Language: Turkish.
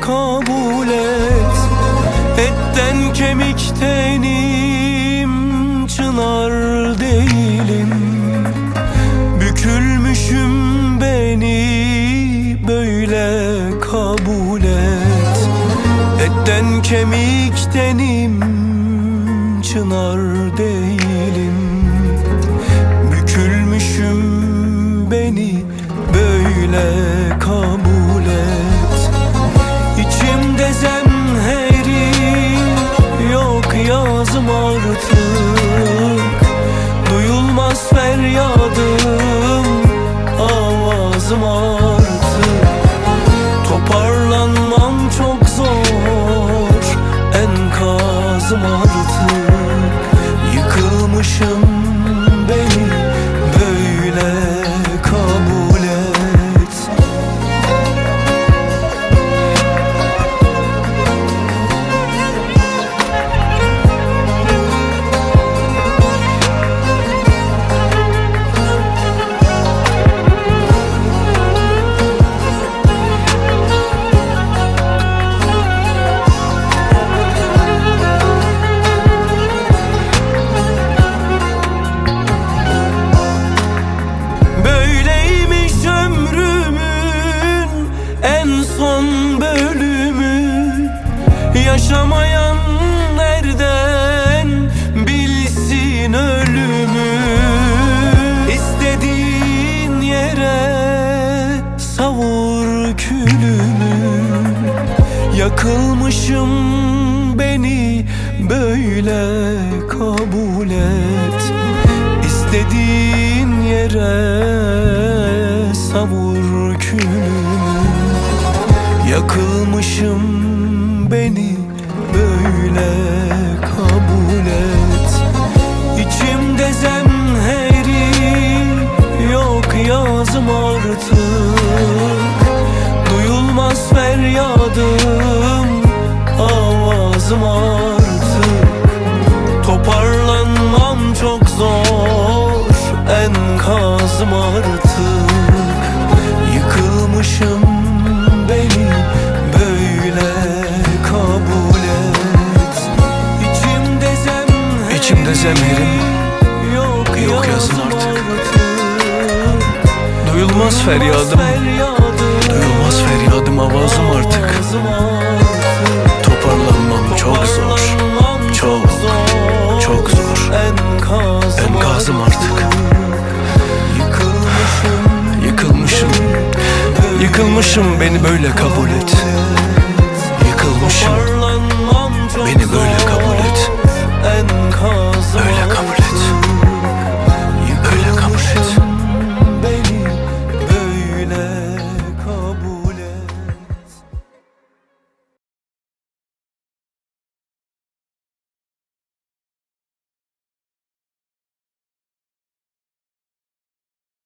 kabul et. Etten kemiktenim çınar değilim. Bükülmüşüm beni böyle kabul et. Etten kemiktenim çınar değilim. Bükülmüşüm beni böyle kabul et. Savur külümü. Yakılmışım beni böyle kabul et. İstediğin yere savur külümü. Yakılmışım beni böyle kabul et. İçimde zemheri artık Yıkılmışım beni böyle kabul et. İçimde zemherim, İçimde zemherim yok, yok artık. artık. Duyulmaz feryadım. Duyulmaz feryadım avazım artık. Toparlanmam Yıkılmışım beni böyle kabul et. Yıkılmışım. Beni böyle